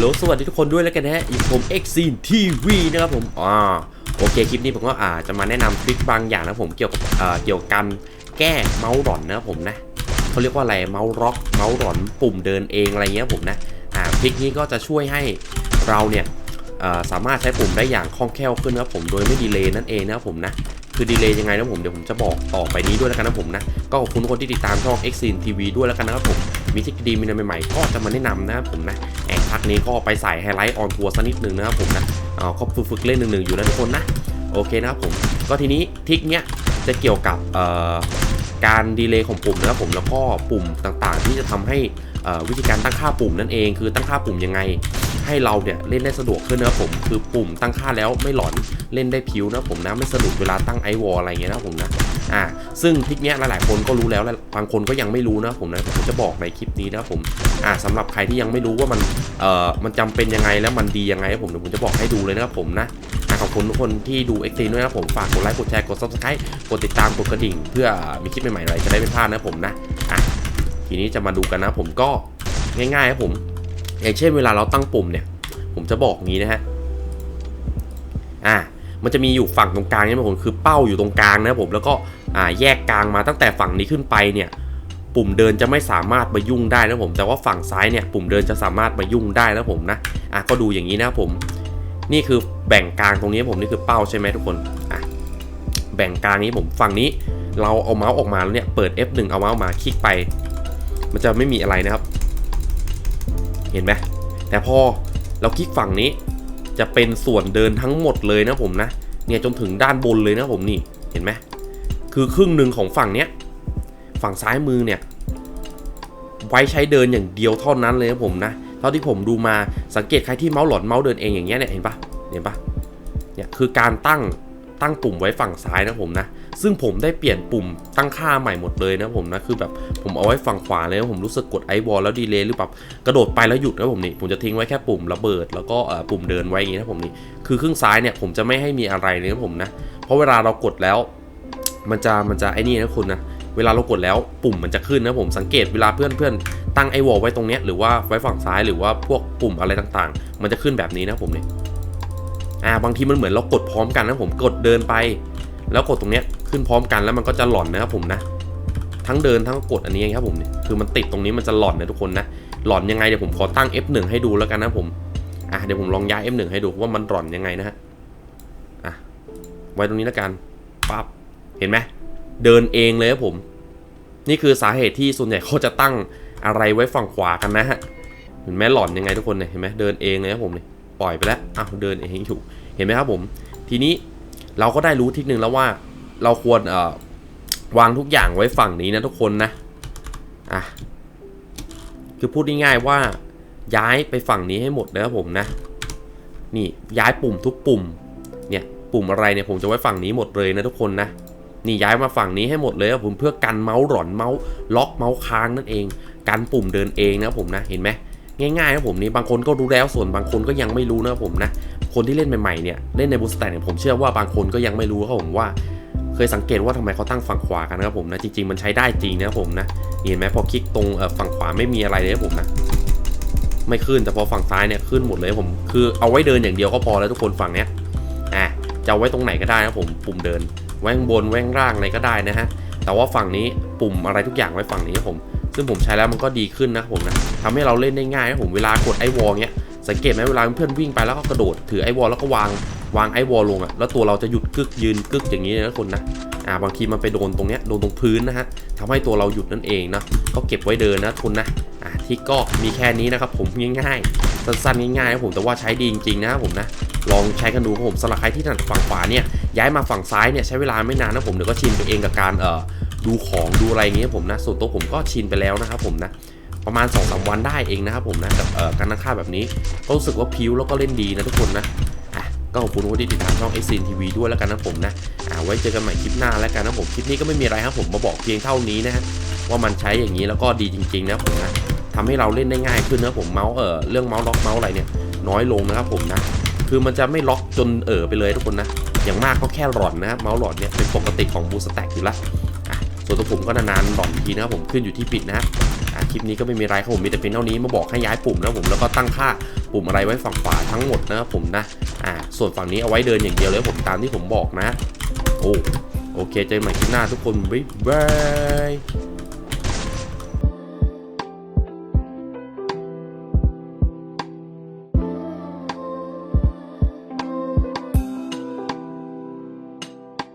ลสวัสดีทุกคนด้วยแล้วกันนะฮะอยู่กับผม X c n TV นะครับผมอ่าโอเคคลิปนี้ผมก็อาจจะมาแนะนำทริคบางอย่างนะผมเกี่ยวกับเอ่อเกี่ยวกับแก้เมาส์หลอนนะครับผมนะเขาเรียกว่าอะไรเมาส์ร็อกเมาส์หลอนปุ่มเดินเองอะไรเงี้ยผมนะอ่าทริคนี้ก็จะช่วยให้เราเนี่ยเอ่อสามารถใช้ปุ่มได้อย่างคล่องแคล่วขึ้นนะครับผมโดยไม่ดีเลย์นั่นเองนะครับผมนะ คือดีเลย์ยังไงนะผมเดี๋ยวผมจะบอกต่อไปนี้ด้วยแล้วกันนะผมนะ ก็ขอบคุณทุกคนที่ติดตามช่อง x i n TV ด้วยแล้วกันนะครับผมมีทริคดีมีอะไรใหม่ๆ ก็จะมาแนะนำนะครับผมนะแอบพักนี้ก็ไปใส่ไฮไลท์ออนทัวร์สักนิดนึงนะครับผมนะเอาก็ฝึกฝึกๆเล่นหนึ่งๆอยู่นะทุกคนนะโอเคนะครับผมก็ทีนี้ทิกเนี้ยจะเกี่ยวกับเอ่อ การดีเลย์ของปุ่มนะครับผมแล้วก็ปุ่มต่างๆ ที่จะทำให้วิธีการตั้งค่าปุ่มนั่นเองคือตั้งค่าปุ่มยังไง ให้เราเนี่ยเล่นได้สะดวกขึ้นนะครับผมคือปุ่มตั้งค่าแล้วไม่หลอนเล่นได้ผิวนะครับผมนะไม่สะดุดเวลาตั้งไอวอลอะไรเงี้ยนะครับผมนะอ่าซึ่งทริกเนี้ยหลายๆคนก็รู้แล้วบางคนก็ยังไม่รู้นะครับผมนะผมจะบอกในคลิปนี้นะครับผมอ่าสำหรับใครที่ยังไม่รู้ว่ามันเอ่อมันจำเป็นยังไงแล้วมันดียังไงผมเดี๋ยวผมจะบอกให้ดูเลยนะครับผมนะ ขอบคุณทุกคนที่ดูเอ็กซ์ด้วยนะผมฝากกดไลค์กดแชร์กด subscribe กดติดตามกดกระดิ่ง เพื่อมีคลิปใหม่ๆอะไรจะได้ไม่พลาดนะผมนะอะทีนี้จะมาดูกันนะผมก็ง่ายๆครับผมอย่างเช่นเวลาเราตั้งปุ่มเนี่ย ผมจะบอกงี้นะฮะอ่ามันจะมีอยู่ฝั่งตรงกลางเนี่ยผมคือเป้าอยู่ตรงกลางนะผมแล้วก็อ่าแยกกลางมาตั้งแต่ฝั่งนี้ขึ้นไปเนี่ยปุ่มเดินจะไม่สามารถมายุ่งได้นะผม แต่ว่าฝั่งซ้ายเนี่ยปุ่มเดินจะสามารถมายุ่งได้นะผมนะอะก็ดูอย่างนี้นะผม นี่คือแบ่งกลางตรงนี้ผมนี่คือเป้าใช่ไหมทุกคนอะแบ่งกลางนี้ผมฝั่งนี้เราเอาเมาส์ออกมาแล้วเนี่ยเปิด F1 เอาเมาส์มาคลิกไป มันจะไม่มีอะไรนะครับ เห็นไหมแต่พอเราคลิกฝั่งนี้ จะเป็นส่วนเดินทั้งหมดเลยนะผมนะเนี่ยจนถึงด้านบนเลยนะผมนี่เห็นไหมคือครึ่งหนึ่งของฝั่งเนี้ยฝั่งซ้ายมือเนี่ยไว้ใช้เดินอย่างเดียวเท่านั้นเลยนะผมนะ เท่าที่ผมดูมาสังเกตใครที่เมาส์หลอนเมาส์เดินเองอย่างเงี้ยเนี่ยเห็นปะเห็นปะเนี่ยคือการตั้งตั้งปุ่มไว้ฝั่งซ้ายนะผมนะ ซึ่งผมได้เปลี่ยนปุ่มตั้งค่าใหม่หมดเลยนะผมนะ คือแบบผมเอาไว้ฝั่งขวาเลยนะผมรู้สึกกดไอวอลแล้วดีเลย์หรือแบบกระโดดไปแล้วหยุดนะผมนี่ผมจะทิ้งไว้แค่ปุ่มระเบิด แล้วก็ปุ่มเดินไว้อย่างนี้นะผมนี่คือครึ่งซ้ายเนี่ยผมจะไม่ให้มีอะไรเลยนะผมนะ เพราะเวลาเรากดแล้ว มันจะมันจะไอ้นี่นะคุณนะเวลาเรากดแล้วปุ่มมันจะขึ้นนะผมสังเกตเวลาเพื่อนเพื่อน ตั้งไอวอลไว้ตรงเนี้ยหรือว่าไว้ฝั่งซ้ายหรือว่าพวกปุ่มอะไรต่างๆ มันจะขึ้นแบบนี้นะผมเนี่ยอ่าบางทีมันเหมือนเรากดพร้อมกันนะผมกดเดินไป แล้วกดตรงเนี้ยขึ้นพร้อมกันแล้วมันก็จะหล่อนนะครับผมนะ ทั้งเดินทั้งกดอันนี้ครับผมเนี่ยคือมันติดตรงนี้มันจะหล่อนนะทุกคนนะหล่อนยังไงเดี๋ยวผมขอตั้ง F1 ให้ดูแล้วกันนะผมอะเดี๋ยวผมลองย้าย F1 ให้ดูว่ามันหล่อนยังไงนะฮะอะไว้ตรงนี้แล้วกันปั๊บเห็นไหมเดินเองเลยครับผม นี่คือสาเหตุที่ส่วนใหญ่เขาจะตั้ง อะไรไว้ฝั่งขวากันนะฮะเห็นไหมหล่อนยังไงทุกคนเนี่ยเห็นไหมเดินเองเลยครับผมเนี่ยปล่อยไปแล้วอ้าวเดินเองอยู่เห็นไหมครับผม ทีนี้เราก็ได้รู้ทีหนึ่งแล้วว่า เราควรเอ่อวางทุกอย่างไว้ฝั่งนี้นะทุกคนนะอะคือพูดง่ายๆว่าย้ายไปฝั่งนี้ให้หมดนะครับผมนะนี่ย้ายปุ่มทุกปุ่มเนี่ยปุ่มอะไรเนี่ยผมจะไว้ฝั่งนี้หมดเลยนะทุกคนนะนี่ย้ายมาฝั่งนี้ให้หมดเลยครับผมเพื่อกันเมาส์หลอนเมาส์ล็อกเมาส์ค้างนั่นเอง กันปุ่มเดินเองนะผมนะเห็นไหมง่ายๆนะผมนี่บางคนก็รู้แล้วส่วนบางคนก็ยังไม่รู้นะผมนะคนที่เล่นใหม่ๆเนี่ยเล่นในบูสแตนเนี่ยผมเชื่อว่าบางคนก็ยังไม่รู้ครับผมว่า เคยสังเกตว่าทำไมเขาตั้งฝั่งขวากันนะครับผมนะจริงๆมันใช้ได้จริงนะผมนะเห็นไหมพอคลิกตรงฝั่งขวาไม่มีอะไรเลยผมนะไม่ขึ้นแต่พอฝั่งซ้ายเนี่ยขึ้นหมดเลยผมคือเอาไว้เดินอย่างเดียวก็พอแล้วทุกคนฝั่งเนี้ยอะจะเอาไว้ตรงไหนก็ได้นะผมปุ่มเดินไว้ข้างบนไว้ข้างล่างอะไรก็ได้นะฮะแต่ว่าฝั่งนี้ปุ่มอะไรทุกอย่างไว้ฝั่งนี้ผม ซึ่งผมใช้แล้วมันก็ดีขึ้นนะผมนะทำให้เราเล่นได้ง่ายนะผมเวลากดไอวอลเงี้ยสังเกตไหมเวลาเพื่อนวิ่งไปแล้วก็กระโดดถือไอวอลแล้วก็วางวางไอวอลลงอะแล้วตัวเราจะหยุดกึกยืนกึกอย่างนี้นะคนนะอ่าบางทีมันไปโดนตรงเนี้ยโดนตรงพื้นนะฮะทำให้ตัวเราหยุดนั่นเองนะก็เก็บไว้เดินนะทุนนะอ่าที่ก็มีแค่นี้นะครับผมง่ายๆ สั้นๆง่ายๆนะผมแต่ว่าใช้ดีจริงๆนะผมนะลองใช้กันดูครับผมสำหรับใครที่ถนัดฝั่งขวาเนี่ยย้ายมาฝั่งซ้ายเนี่ยใช้เวลาไม่นานนะผมเดี๋ยวก็ชินไปเองกับการเอ่อ ดูของดูอะไรเงี้ยผมนะ ส่วนตัวผมก็ชินไปแล้วนะครับผมนะประมาณ2อสวันได้เองนะครับผมนะกับการตั้งค่าแบบนี้ก็รู้สึกว่าพิ้วแล้วก็เล่นดีนะทุกคนนะอะก็ขอบคุณที่ติดตามช่อง x อ n TV ด้วยแล้วกันนะผมนะอ่าไว้เจอกันใหม่คลิปหน้าแล้วกันนะผมคลิปนี้ก็ไม่มีอะไรครับผมมาบอกเพียงเท่านี้นะฮะว่ามันใช้อย่างนี้แล้วก็ดีจริงๆนะผมนะทำให้เราเล่นได้ง่ายขึ้นนะผมเมาส์เออเรื่องเมาส์ล็อกเมาส์อะไรเนี่ยน้อยลงนะครับผมนะคือมันจะไม่ล็อกจนเออไปเลยทุกคนนะอย่างมากก็แค่หลอนนะครับเมาส์หลอนเนี่ยเป็นปกติของบูสแต็กอยู่แล้ว ส่วนตัวผมก็นานๆบอกทีนะครับผมขึ้นอยู่ที่ปิดนะคลิปนี้ก็ไม่มีไรครับผมมีแต่เพียงเท่านี้มาบอกให้ย้ายปุ่มนะผมแล้วก็ตั้งค่าปุ่มอะไรไว้ฝั่งขวาทั้งหมดนะครับผมนะอ่าส่วนฝั่งนี้เอาไว้เดินอย่างเดียวเลยผมตามที่ผมบอกนะ โอ้โอเคเจอกันใหม่คลิปหน้าทุกคนบ๊ายบาย